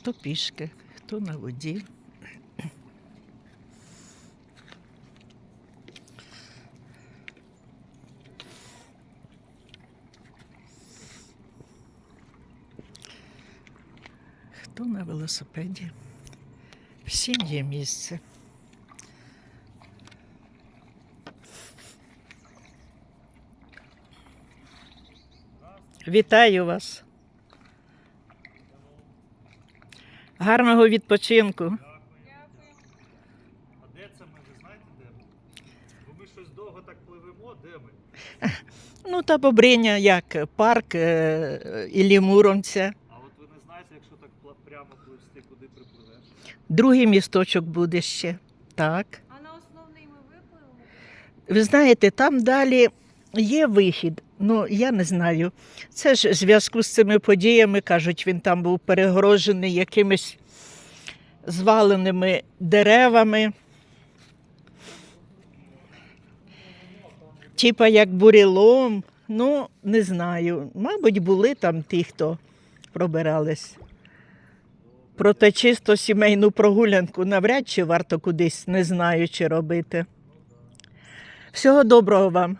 Хто пішки, хто на воді. Хто на велосипеді? Всім є місце. Вітаю вас. Гарного відпочинку. А де це ми? Ви знаєте, де ми? Бо ми щось довго так пливемо, де ми? Ну, та Бобриня як парк е, Іллі Муромця. А от ви не знаєте, якщо так прямо пливсти, куди припливеш? Другий місточок буде ще. Так. А на основний ми випливемо? Ви знаєте, там далі є вихід. Ну, я не знаю. Це ж в зв'язку з цими подіями, кажуть, він там був перегорожений якимись зваленими деревами. Типа як бурелом. Ну, не знаю. Мабуть, були там ті, хто пробирались. Проте чисто сімейну прогулянку навряд чи варто кудись не знаю, чи робити. Всього доброго вам.